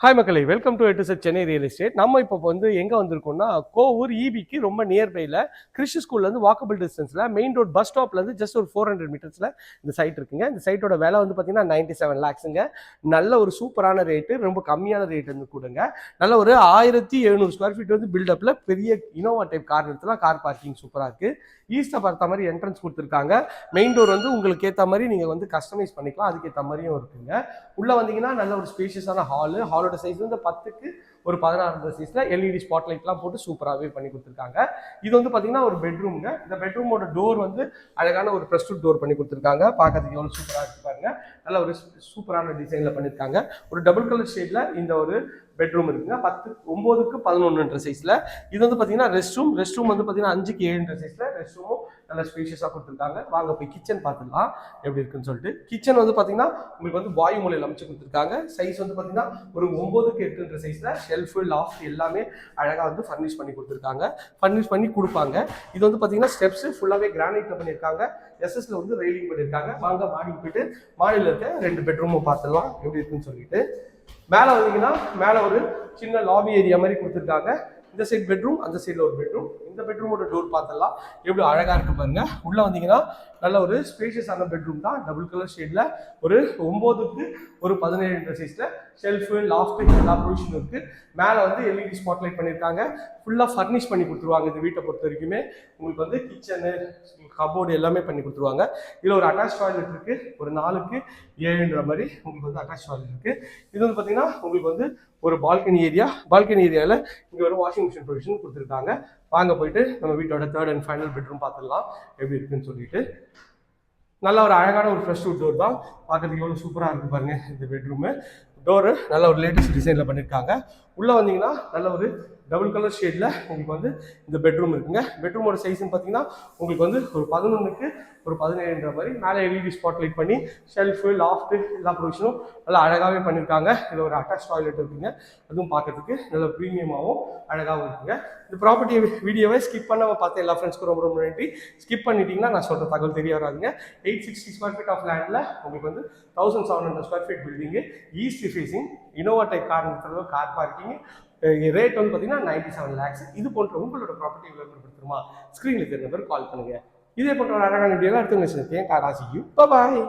Hi மக்களை welcome to எட்டு set Chennai real estate நம்ம இப்போ வந்து எங்கே வந்திருக்கோம்னா கோவூர் ஈபிக்கு ரொம்ப நியர்பையில் கிறிஸ்டி ஸ்கூல்லேருந்து வாக்கபிள் டிஸ்டன்ஸில் மெயின் ரோட் பஸ் ஸ்டாப்லேருந்து ஜஸ்ட் ஒரு ஃபோர் ஹண்ட்ரட் மீட்டர்ஸில் இந்த சைட் இருக்குங்க. இந்த சைட்டோட விலை வந்து பார்த்தீங்கன்னா நைன்டி செவன் லேக்ஸுங்க நல்ல ஒரு சூப்பரான ரேட்டு ரொம்ப கம்மியான ரேட் வந்து கொடுங்க. நல்ல ஒரு ஆயிரத்தி எழுநூறு ஸ்கொயர் ஃபீட் வந்து பில்டப்பில் பெரிய இனோவா டைப் கார் நிறுத்தலாம் கார் பார்க்கிங் சூப்பராக இருக்குது ஈஸ்ட்டை பார்த்த மாதிரி என்ட்ரன்ஸ் கொடுத்துருக்காங்க. மெயின் டோர் வந்து உங்களுக்கு ஏற்ற மாதிரி நீங்கள் வந்து கஸ்டமைஸ் பண்ணிக்கலாம். அதுக்கேற்ற மாதிரியும் இருக்குங்க. உள்ளே வந்தீங்கன்னா நல்ல ஒரு ஸ்பேஷியஸான ஹாலு ஹால் ஹாலோட சைஸ் வந்து பத்துக்கு ஒரு பதினாறு சைஸில் எல்இடி ஸ்பாட் லைட்லாம் போட்டு சூப்பராகவே பண்ணி கொடுத்துருக்காங்க. இது வந்து பார்த்தீங்கன்னா ஒரு பெட்ரூம்ங்க இந்த பெட்ரூமோட டோர் வந்து அழகான ஒரு ப்ரெஸ்டூட் டோர் பண்ணி கொடுத்துருக்காங்க. பார்க்கறதுக்கு எவ்வளோ சூப்பராக இருக்கு பாருங்க. நல்ல ஒரு சூப்பரான டிசைனில் பண்ணியிருக்காங்க ஒரு டபுள் கலர் ஷேடில் இந்த ஒரு பெட்ரூம் இருக்குங்க. பத்து ஒம்போதுக்கு பதினொன்றுன்ற சைஸில் இது வந்து பார்த்தீங்கன்னா ரெஸ்ட் ரூம் ரெஸ்ட் ரூம் வந்து பார்த்தீங்கன்னா அஞ்சுக்கு ஏழுன்ற சைஸில் ரெஸ்ட் ரூமும் நல்ல ஸ்பேஷியஸாக கொடுத்துருக்காங்க. வாங்க போய் கிச்சன் பார்த்துடலாம். எப்படி இருக்குன்னு சொல்லிட்டு. கிச்சன் வந்து பார்த்தீங்கன்னா உங்களுக்கு வந்து வாயு மூலையில் அமைச்சு கொடுத்துருக்காங்க. சைஸ் வந்து பார்த்தீங்கன்னா ஒரு ஒம்போதுக்கு எட்டுன்ற சைஸில் ஷெல்ஃபு லாஃப்ட் எல்லாமே அழகாக வந்து ஃபர்னிஷ் பண்ணி கொடுத்துருக்காங்க. ஃபர்னிஷ் பண்ணி கொடுப்பாங்க. இது வந்து பார்த்தீங்கன்னா ஸ்டெப்ஸ் ஃபுல்லாகவே கிரானைட்டில் பண்ணியிருக்காங்க எஸ்எஸ்ல வந்து ரெயிலிங் பண்ணியிருக்காங்க வாங்க மாடிக்கு போயிட்டு மாடியில் இருக்க ரெண்டு பெட்ரூமும் பார்த்துடலாம். எப்படி இருக்குன்னு சொல்லிட்டு. மேலே வந்தீங்கன்னா மேலே ஒரு சின்ன லாபி ஏரியா மாதிரி கொடுத்துருக்காங்க. இந்த சைடு பெட்ரூம் அந்த சைடில் ஒரு பெட்ரூம் இந்த பெட்ரூமோட டோர் பார்த்தலாம் எப்படி அழகாக இருக்கு பாருங்க. உள்ளே வந்தீங்கன்னா நல்ல ஒரு ஸ்பேஷியஸான பெட்ரூம் தான். டபுள் கலர் ஷேடில் ஒரு ஒம்போதுக்கு ஒரு பதினேழு சைஸில் ஷெல்ஃபு லாஃப்ட் எல்லா ப்ரொவிஷனும் இருக்குது மேலே வந்து எல்இடி ஸ்பாட் லைட் பண்ணியிருக்காங்க ஃபுல்லாக ஃபர்னிஷ் பண்ணி கொடுத்துருவாங்க இந்த வீட்டை பொறுத்த வரைக்குமே. உங்களுக்கு வந்து கிச்சனு கபோர்டு எல்லாமே பண்ணி கொடுத்துருவாங்க. இதில் ஒரு அட்டாச் டாய்லெட் இருக்குது ஒரு நாலுக்கு ஏழுன்ற மாதிரி உங்களுக்கு வந்து அட்டாச் டாய்லெட் இருக்குது இது வந்து பார்த்தீங்கன்னா உங்களுக்கு வந்து ஒரு பால்கனி ஏரியா பால்கனி ஏரியாவில் இங்கே ஒரு வாஷிங் மிஷின் ப்ரொவிஷன் கொடுத்துருக்காங்க. வாங்க போய் போயிட்டு நம்ம வீட்டோட தேர்ட் அண்ட் ஃபைனல் பெட்ரூம் பார்த்துடலாம். எப்படி இருக்குன்னு சொல்லிட்டு. நல்ல ஒரு அழகான ஒரு ஃப்ரெஷ் வுட் டோர் தான். பார்க்கறதுக்கு எவ்வளோ சூப்பராக இருக்குது பாருங்க இந்த பெட்ரூமு டோரு நல்ல ஒரு லேட்டஸ்ட் டிசைனில் பண்ணியிருக்காங்க உள்ளே வந்தீங்கன்னா நல்ல ஒரு டபுள் கலர் ஷேடில் உங்களுக்கு வந்து இந்த பெட்ரூம் இருக்குங்க. பெட்ரூமோட சைஸ்ன்னு பார்த்தீங்கன்னா உங்களுக்கு வந்து ஒரு பதினொன்றுக்கு ஒரு பதினேழுன்ற மாதிரி மேலே எல்இடி ஸ்பாட் லைட் பண்ணி ஷெல்ஃபு லாஃப்ட்டு எல்லா ப்ரொவிஷனும் நல்லா அழகாகவே பண்ணியிருக்காங்க இதில் ஒரு அட்டாச் டாய்லெட் இருக்குங்க. அதுவும் பார்க்கறதுக்கு நல்ல ப்ரீமியமாகவும் அழகாகவும் இருக்குங்க. இந்த ப்ராப்பர்ட்டி வீடியோவை ஸ்கிப் பண்ணாமல் பார்த்து எல்லா ஃப்ரெண்ட்ஸ்க்கும் ரொம்ப ரொம்ப நன்றி. ஸ்கிப் பண்ணிட்டீங்கன்னா நான் சொல்கிற தகவல் தெரிய வராதுங்க. Eight sixty square feet of லேண்டில் உங்களுக்கு வந்து thousand seven hundred square feet building east facing Innova type car car parking rate வந்து பார்த்தீங்கன்னா நைன்டி செவன் லேக்ஸ் இது போன்ற உங்களோட ப்ராப்பர்ட்டி விளம்பரப்படுத்துமா ஸ்க்ரீனில் தெரிஞ்ச பேர் கால் பண்ணுங்க. இதே போன்ற ஒரு அழகான வீடியோவை அடுத்த உங்களுக்கு காடாசிக்கும் பாய்